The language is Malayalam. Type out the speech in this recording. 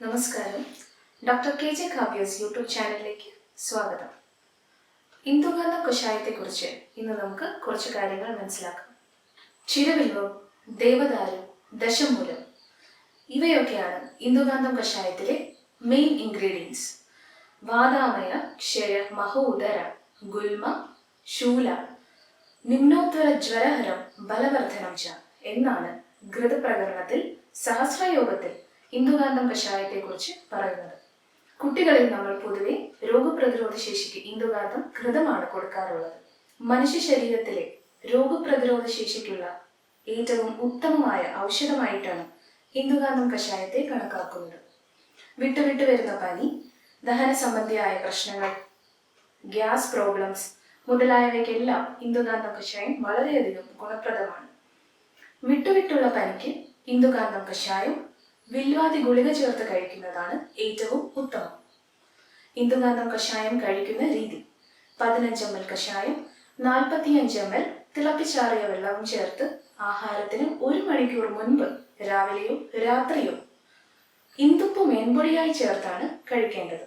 നമസ്കാരം. Doctor K J Kavya's YouTube ചാനലിലേക്ക് സ്വാഗതം. ഇന്ദുഗാന്ധ കഷായത്തെക്കുറിച്ച് ഇന്ന് നമുക്ക് കുറച്ച് കാര്യങ്ങൾ മനസ്സിലാക്കാം. ചിരവിൽവം ദേവദാരം ദശമൂലം ഇവയൊക്കെയാണ് ഇന്ദുഗാന്ധം കഷായത്തിലെ മെയിൻ ഇൻഗ്രീഡിയൻസ് വാതാമയ ക്ഷയ മഹോദര ഗുൽമ ശൂല നിമ്നോത്തര ജ്വരഹരം ബലവർദ്ധനം ച എന്നാണ് ഘൃതപ്രകരണത്തിൽ സഹസ്രയോഗത്തിൽ ഇന്ദുകാന്തം കഷായത്തെക്കുറിച്ച് പറയുന്നത്. കുട്ടികളിൽ നമ്മൾ പൊതുവെ രോഗപ്രതിരോധ ശേഷിക്ക് ഇന്ദുകാന്തം ഘൃതമാണ് കൊടുക്കാറുള്ളത്. മനുഷ്യ ശരീരത്തിലെ രോഗപ്രതിരോധ ശേഷിക്കുള്ള ഏറ്റവും ഉത്തമമായ ഔഷധമായിട്ടാണ് ഇന്ദുകാന്തം കഷായത്തെ കണക്കാക്കുന്നത്. വിട്ടുവിട്ടു വരുന്ന പനി ദഹന സംബന്ധിയായ പ്രശ്നങ്ങൾ ഗ്യാസ് പ്രോബ്ലംസ് മുതലായവയ്ക്കെല്ലാം ഇന്ദുകാന്തം കഷായം വളരെയധികം ഗുണപ്രദമാണ്. വിട്ടുവിട്ടുള്ള പനിക്ക് ഇന്ദുകാന്തം കഷായം വില്വാതി ഗുളിക ചേർത്ത് കഴിക്കുന്നതാണ് ഏറ്റവും ഉത്തമം. ഇന്ദുനാഥം കഷായം കഴിക്കുന്ന രീതി. പതിനഞ്ച് എം എൽ കഷായം നാൽപ്പത്തിയഞ്ച് എം എൽ തിളപ്പിച്ചാറിയ വെള്ളവും ചേർത്ത് ആഹാരത്തിന് ഒരു മണിക്കൂർ മുൻപ് രാവിലെയോ രാത്രിയോ ഇന്ദുപ്പ് മേൻപൊടിയായി ചേർത്താണ് കഴിക്കേണ്ടത്.